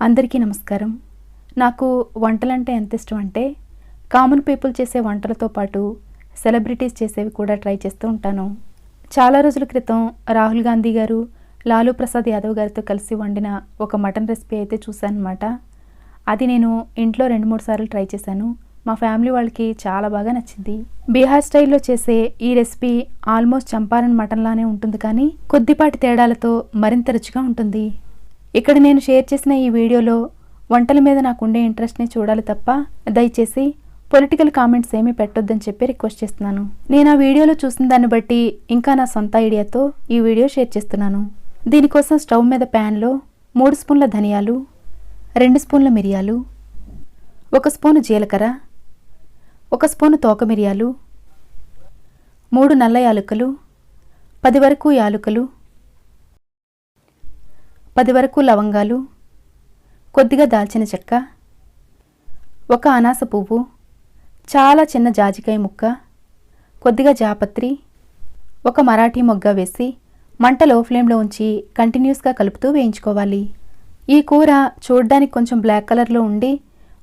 అందరికీ నమస్కారం. నాకు వంటలంటే ఎంత ఇష్టం అంటే కామన్ పీపుల్ చేసే వంటలతో పాటు సెలబ్రిటీస్ చేసేవి కూడా ట్రై చేస్తూ ఉంటాను. చాలా రోజుల క్రితం రాహుల్ గాంధీ గారు లాలూ ప్రసాద్ యాదవ్ గారితో కలిసి వండిన ఒక మటన్ రెసిపీ అయితే చూశానమాట అది నేను ఇంట్లో రెండు మూడు సార్లు ట్రై చేశాను. మా ఫ్యామిలీ వాళ్ళకి చాలా బాగా నచ్చింది. బీహార్ స్టైల్లో చేసే ఈ రెసిపీ ఆల్మోస్ట్ చంపారన్ మటన్లానే ఉంటుంది కానీ కొద్దిపాటి తేడాలతో మరింత రుచిగా ఉంటుంది. ఇక్కడ నేను షేర్ చేసిన ఈ వీడియోలో వంటల మీద నాకు ఉండే ఇంట్రెస్ట్ని చూడాలి తప్ప దయచేసి పొలిటికల్ కామెంట్స్ ఏమీ పెట్టొద్దని చెప్పి రిక్వెస్ట్ చేస్తున్నాను. నేను ఆ వీడియోలో చూసిన దాన్ని బట్టి ఇంకా నా సొంత ఐడియాతో ఈ వీడియో షేర్ చేస్తున్నాను. దీనికోసం స్టవ్ మీద ప్యాన్లో మూడు స్పూన్ల ధనియాలు రెండు స్పూన్ల మిరియాలు ఒక స్పూను జీలకర్ర ఒక స్పూను తోక మిరియాలు మూడు నల్ల యాలుకలు పది వరకు యాలుకలు పది వరకు లవంగాలు కొద్దిగా దాల్చిన చెక్క ఒక అనాస పువ్వు చాలా చిన్న జాజికాయ ముక్క కొద్దిగా జాపత్రి ఒక మరాఠీ మొగ్గ వేసి మంట లో ఫ్లేమ్లో ఉంచి కంటిన్యూస్గా కలుపుతూ వేయించుకోవాలి. ఈ కూర చూడ్డానికి కొంచెం బ్లాక్ కలర్లో ఉండి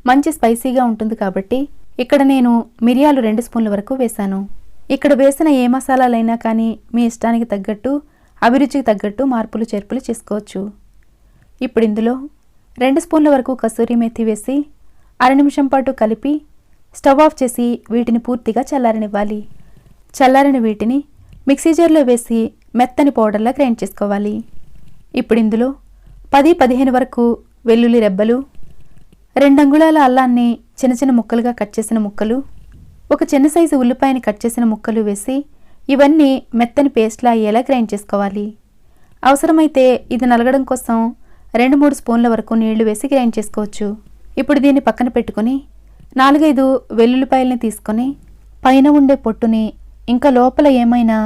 మంచి స్పైసీగా ఉంటుంది కాబట్టి ఇక్కడ నేను మిరియాలు రెండు స్పూన్ల వరకు వేశాను. ఇక్కడ వేసిన ఏ మసాలాలైనా కానీ మీ ఇష్టానికి తగ్గట్టు అభిరుచికి తగ్గట్టు మార్పులు చేర్పులు చేసుకోవచ్చు. ఇప్పుడు ఇందులో రెండు స్పూన్ల వరకు కసూరి మెత్తి వేసి అర నిమిషం పాటు కలిపి స్టవ్ ఆఫ్ చేసి వీటిని పూర్తిగా చల్లారనివ్వాలి. చల్లారిన వీటిని మిక్సీ జార్లో వేసి మెత్తని పౌడర్లా గ్రైండ్ చేసుకోవాలి. ఇప్పుడు ఇందులో పది పదిహేను వరకు వెల్లుల్లి రెబ్బలు రెండు అంగుళాల అల్లాన్ని చిన్న చిన్న ముక్కలుగా కట్ చేసిన ముక్కలు ఒక చిన్న సైజు ఉల్లిపాయని కట్ చేసిన ముక్కలు వేసి ఇవన్నీ మెత్తని పేస్ట్లా అయ్యేలా గ్రైండ్ చేసుకోవాలి. అవసరమైతే ఇది నలగడం కోసం రెండు మూడు స్పూన్ల వరకు నీళ్ళు వేసి గ్రైండ్ చేసుకోవచ్చు. ఇప్పుడు దీన్ని పక్కన పెట్టుకుని నాలుగైదు వెల్లుల్లిపాయల్ని తీసుకొని పైన ఉండే పొట్టుని ఇంకా లోపల ఏమైనా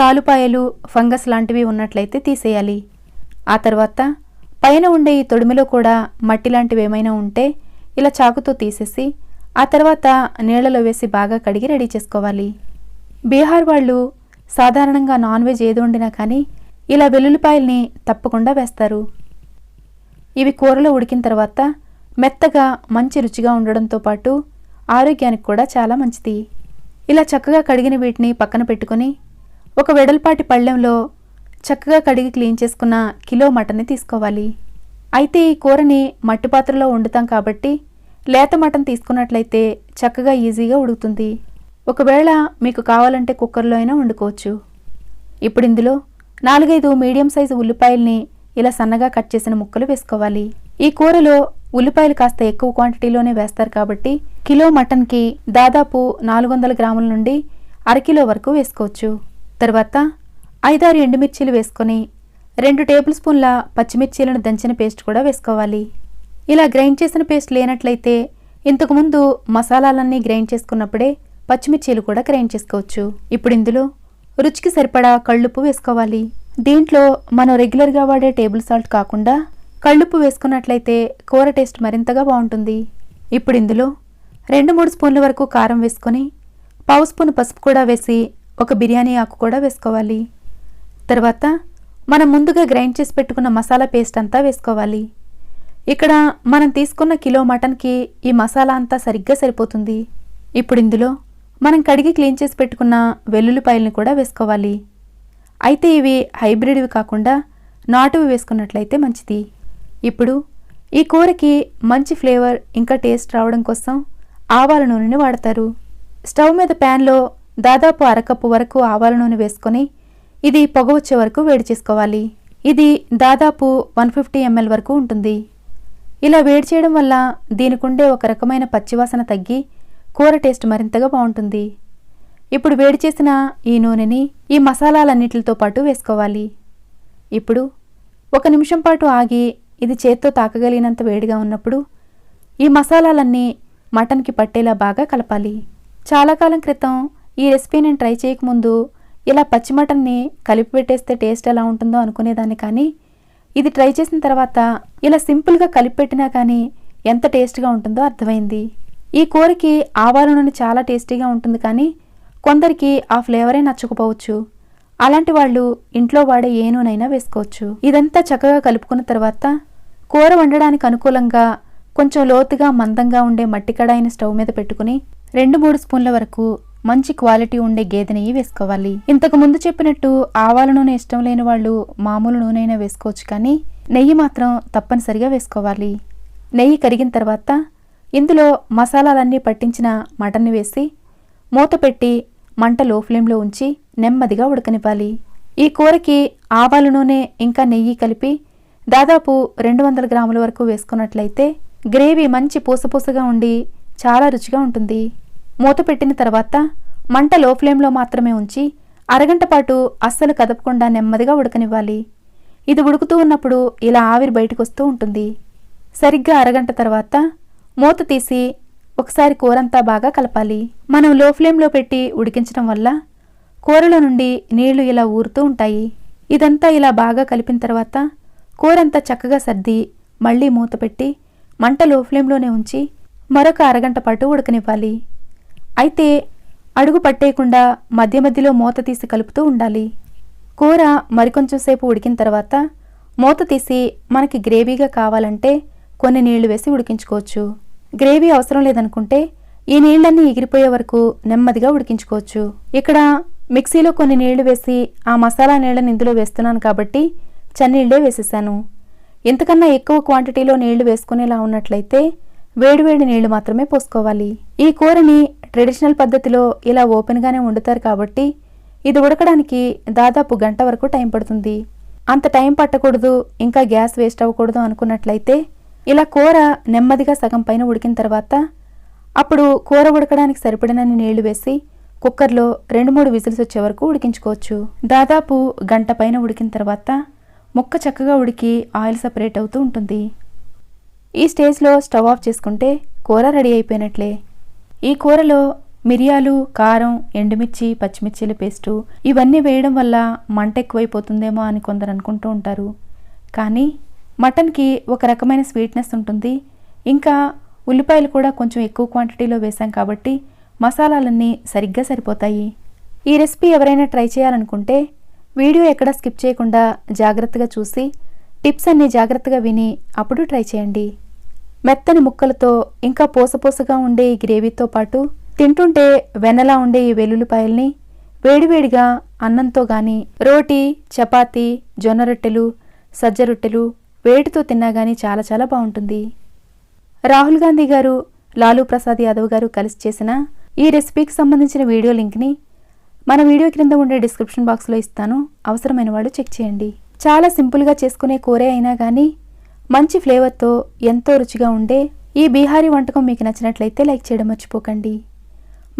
తాలుపాయలు ఫంగస్ లాంటివి ఉన్నట్లయితే తీసేయాలి. ఆ తర్వాత పైన ఉండే ఈ తొడిమిలో కూడా మట్టి లాంటివి ఏమైనా ఉంటే ఇలా చాకుతో తీసేసి ఆ తర్వాత నీళ్ళలో వేసి బాగా కడిగి రెడీ చేసుకోవాలి. బీహార్ వాళ్ళు సాధారణంగా నాన్ వెజ్ ఏది వండినా కానీ ఇలా వెల్లుల్లిపాయల్ని తప్పకుండా వేస్తారు. ఇవి కూరలో ఉడికిన తర్వాత మెత్తగా మంచి రుచిగా ఉండడంతో పాటు ఆరోగ్యానికి కూడా చాలా మంచిది. ఇలా చక్కగా కడిగిన వీటిని పక్కన పెట్టుకొని ఒక వెడల్పాటి పళ్ళెంలో చక్కగా కడిగి క్లీన్ చేసుకున్న కిలో మటన్ని తీసుకోవాలి. అయితే ఈ కూరని మట్టి పాత్రలో వండుతాం కాబట్టి లేత మటన్ తీసుకున్నట్లయితే చక్కగా ఈజీగా ఉడుకుతుంది. ఒకవేళ మీకు కావాలంటే కుక్కర్లో అయినా వండుకోవచ్చు. ఇప్పుడు ఇందులో నాలుగైదు మీడియం సైజు ఉల్లిపాయల్ని ఇలా సన్నగా కట్ చేసిన ముక్కలు వేసుకోవాలి. ఈ కూరలో ఉల్లిపాయలు కాస్త ఎక్కువ క్వాంటిటీలోనే వేస్తారు కాబట్టి కిలో మటన్కి దాదాపు నాలుగు వందల గ్రాముల నుండి అరకిలో వరకు వేసుకోవచ్చు. తర్వాత ఐదారు ఎండుమిర్చీలు వేసుకొని రెండు టేబుల్ స్పూన్ల పచ్చిమిర్చీలను దంచిన పేస్ట్ కూడా వేసుకోవాలి. ఇలా గ్రైండ్ చేసిన పేస్ట్ లేనట్లయితే ఇంతకుముందు మసాలాలన్నీ గ్రైండ్ చేసుకున్నప్పుడే పచ్చిమిర్చీలు కూడా గ్రైండ్ చేసుకోవచ్చు. ఇప్పుడు ఇందులో రుచికి సరిపడా కళ్ళుప్పు వేసుకోవాలి. దీంట్లో మనం రెగ్యులర్గా వాడే టేబుల్ సాల్ట్ కాకుండా కళ్ళుప్పు వేసుకున్నట్లయితే కూర టేస్ట్ మరింతగా బాగుంటుంది. ఇప్పుడు ఇందులో రెండు మూడు స్పూన్ల వరకు కారం వేసుకొని పావు స్పూన్ పసుపు కూడా వేసి ఒక బిర్యానీ ఆకు కూడా వేసుకోవాలి. తర్వాత మనం ముందుగా గ్రైండ్ చేసి పెట్టుకున్న మసాలా పేస్ట్ అంతా వేసుకోవాలి. ఇక్కడ మనం తీసుకున్న కిలో మటన్కి ఈ మసాలా అంతా సరిగ్గా సరిపోతుంది. ఇప్పుడు ఇందులో మనం కడిగి క్లీన్ చేసి పెట్టుకున్న వెల్లుల్లిపాయల్ని కూడా వేసుకోవాలి. అయితే ఇవి హైబ్రిడ్వి కాకుండా నాటువి వేసుకున్నట్లయితే మంచిది. ఇప్పుడు ఈ కూరకి మంచి ఫ్లేవర్ ఇంకా టేస్ట్ రావడం కోసం ఆవాల నూనెని వాడతారు. స్టవ్ మీద ప్యాన్లో దాదాపు అరకప్పు వరకు ఆవాల నూనె వేసుకొని ఇది పొగ వచ్చే వరకు వేడి చేసుకోవాలి. ఇది దాదాపు వన్ ఫిఫ్టీ ఎంఎల్ వరకు ఉంటుంది. ఇలా వేడి చేయడం వల్ల దీనికుండే ఒక రకమైన పచ్చివాసన తగ్గి కూర టేస్ట్ మరింతగా బాగుంటుంది. ఇప్పుడు వేడి చేసిన ఈ నూనెని ఈ మసాలాలన్నిటితో పాటు వేసుకోవాలి. ఇప్పుడు ఒక నిమిషం పాటు ఆగి ఇది చేత్తో తాకగలిగినంత వేడిగా ఉన్నప్పుడు ఈ మసాలాలన్నీ మటన్కి పట్టేలా బాగా కలపాలి. చాలా కాలం క్రితం ఈ రెసిపీ నేను ట్రై చేయకముందు ఇలా పచ్చి మటన్ని కలిపి పెట్టేస్తే టేస్ట్ ఎలా ఉంటుందో అనుకునేదాన్ని కానీ ఇది ట్రై చేసిన తర్వాత ఇలా సింపుల్గా కలిపి పెట్టినా కానీ ఎంత టేస్ట్గా ఉంటుందో అర్థమైంది. ఈ కూరకి ఆవాల నూనె చాలా టేస్టీగా ఉంటుంది కానీ కొందరికి ఆ ఫ్లేవరే నచ్చకపోవచ్చు. అలాంటి వాళ్ళు ఇంట్లో వాడే ఏ నూనైనా వేసుకోవచ్చు. ఇదంతా చక్కగా కలుపుకున్న తర్వాత కూర వండడానికి అనుకూలంగా కొంచెం లోతుగా మందంగా ఉండే మట్టి కడాయిని స్టవ్ మీద పెట్టుకుని రెండు మూడు స్పూన్ల వరకు మంచి క్వాలిటీ ఉండే గేదె నెయ్యి వేసుకోవాలి. ఇంతకు ముందు చెప్పినట్టు ఆవాల నూనె ఇష్టం లేని వాళ్ళు మామూలు నూనె అయినా వేసుకోవచ్చు కానీ నెయ్యి మాత్రం తప్పనిసరిగా వేసుకోవాలి. నెయ్యి కరిగిన తర్వాత ఇందులో మసాలాలన్నీ పట్టించిన మటన్ని వేసి మూత పెట్టి మంట లో ఫ్లేమ్లో ఉంచి నెమ్మదిగా ఉడకనివ్వాలి. ఈ కూరకి ఆవాల నూనె ఇంకా నెయ్యి కలిపి దాదాపు రెండు వందల గ్రాముల వరకు వేసుకున్నట్లయితే గ్రేవీ మంచి పూసపూసగా ఉండి చాలా రుచిగా ఉంటుంది. మూత పెట్టిన తర్వాత మంట లో ఫ్లేమ్లో మాత్రమే ఉంచి అరగంట పాటు అస్సలు కదపకుండా నెమ్మదిగా ఉడకనివ్వాలి. ఇది ఉడుకుతూ ఉన్నప్పుడు ఇలా ఆవిరి బయటకు వస్తూ ఉంటుంది. సరిగ్గా అరగంట తర్వాత మూత తీసి ఒకసారి కూరంతా బాగా కలపాలి. మనం లో ఫ్లేమ్లో పెట్టి ఉడికించడం వల్ల కూరలో నుండి నీళ్ళు ఇలా ఊరుతూ ఉంటాయి. ఇదంతా ఇలా బాగా కలిపిన తర్వాత కూరంతా చక్కగా సర్ది మళ్ళీ మూత పెట్టి మంట లో ఫ్లేమ్లోనే ఉంచి మరొక అరగంట పాటు ఉడకనివ్వాలి. అయితే అడుగు పట్టేయకుండా మధ్య మధ్యలో మూత తీసి కలుపుతూ ఉండాలి. కూర మరికొంచెం సేపు ఉడికిన తర్వాత మూత తీసి మనకి గ్రేవీగా కావాలంటే కొన్ని నీళ్ళు వేసి ఉడికించుకోవచ్చు. గ్రేవీ అవసరం లేదనుకుంటే ఈ నీళ్ళన్నీ ఎగిరిపోయే వరకు నెమ్మదిగా ఉడికించుకోవచ్చు. ఇక్కడ మిక్సీలో కొన్ని నీళ్ళు వేసి ఆ మసాలా నీళ్ళని ఇందులో వేస్తున్నాను కాబట్టి చన్నీళ్ళే వేసేసాను. ఇంతకన్నా ఎక్కువ క్వాంటిటీలో నీళ్ళు వేసుకునేలా ఉన్నట్లయితే వేడివేడి నీళ్ళు మాత్రమే పోసుకోవాలి. ఈ కూరని ట్రెడిషనల్ పద్ధతిలో ఇలా ఓపెన్గానే వండుతారు కాబట్టి ఇది ఉడకడానికి దాదాపు గంట వరకు టైం పడుతుంది. అంత టైం పట్టకూడదు ఇంకా గ్యాస్ వేస్ట్ అవ్వకూడదు అనుకున్నట్లయితే ఇలా కూర నెమ్మదిగా సగం పైన ఉడికిన తర్వాత అప్పుడు కూర ఉడకడానికి సరిపడినన్ని నీళ్ళు వేసి కుక్కర్లో రెండు మూడు విజిల్స్ వచ్చే వరకు ఉడికించుకోవచ్చు. దాదాపు గంట పైన ఉడికిన తర్వాత ముక్క చక్కగా ఉడికి ఆయిల్ సపరేట్ అవుతూ ఉంటుంది. ఈ స్టేజ్లో స్టవ్ ఆఫ్ చేసుకుంటే కూర రెడీ అయిపోయినట్లే. ఈ కూరలో మిరియాలు కారం ఎండుమిర్చి పచ్చిమిర్చిల పేస్టు ఇవన్నీ వేయడం వల్ల మంట ఎక్కువైపోతుందేమో అని కొందరు అనుకుంటూ ఉంటారు. కానీ మటన్కి ఒక రకమైన స్వీట్నెస్ ఉంటుంది. ఇంకా ఉల్లిపాయలు కూడా కొంచెం ఎక్కువ క్వాంటిటీలో వేసాం కాబట్టి మసాలాలన్నీ సరిగ్గా సరిపోతాయి. ఈ రెసిపీ ఎవరైనా ట్రై చేయాలనుకుంటే వీడియో ఎక్కడ స్కిప్ చేయకుండా జాగ్రత్తగా చూసి టిప్స్ అన్నీ జాగ్రత్తగా విని అప్పుడు ట్రై చేయండి. మెత్తని ముక్కలతో ఇంకా పోసపోసగా ఉండే ఈ గ్రేవీతో పాటు తింటుంటే వెన్నలా ఉండే ఈ వెల్లుల్లిపాయల్ని వేడివేడిగా అన్నంతో గాని రోటీ చపాతీ జొన్న రొట్టెలు సజ్జ రొట్టెలు వేడితో తిన్నా గానీ చాలా చాలా బాగుంటుంది. రాహుల్ గాంధీ గారు లాలూ ప్రసాద్ యాదవ్ గారు కలిసి చేసిన ఈ రెసిపీకి సంబంధించిన వీడియో లింక్ని మన వీడియో క్రింద ఉండే డిస్క్రిప్షన్ బాక్స్లో ఇస్తాను. అవసరమైన వాళ్ళు చెక్ చేయండి. చాలా సింపుల్గా చేసుకునే కూరే అయినా కానీ మంచి ఫ్లేవర్తో ఎంతో రుచిగా ఉండే ఈ బీహారీ వంటకం మీకు నచ్చినట్లయితే లైక్ చేయడం మర్చిపోకండి.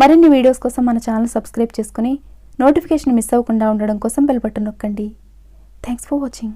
మరిన్ని వీడియోస్ కోసం మన ఛానల్ సబ్స్క్రైబ్ చేసుకుని నోటిఫికేషన్ మిస్ అవ్వకుండా ఉండడం కోసం బెల్ బటన్ నొక్కండి. Thanks for watching.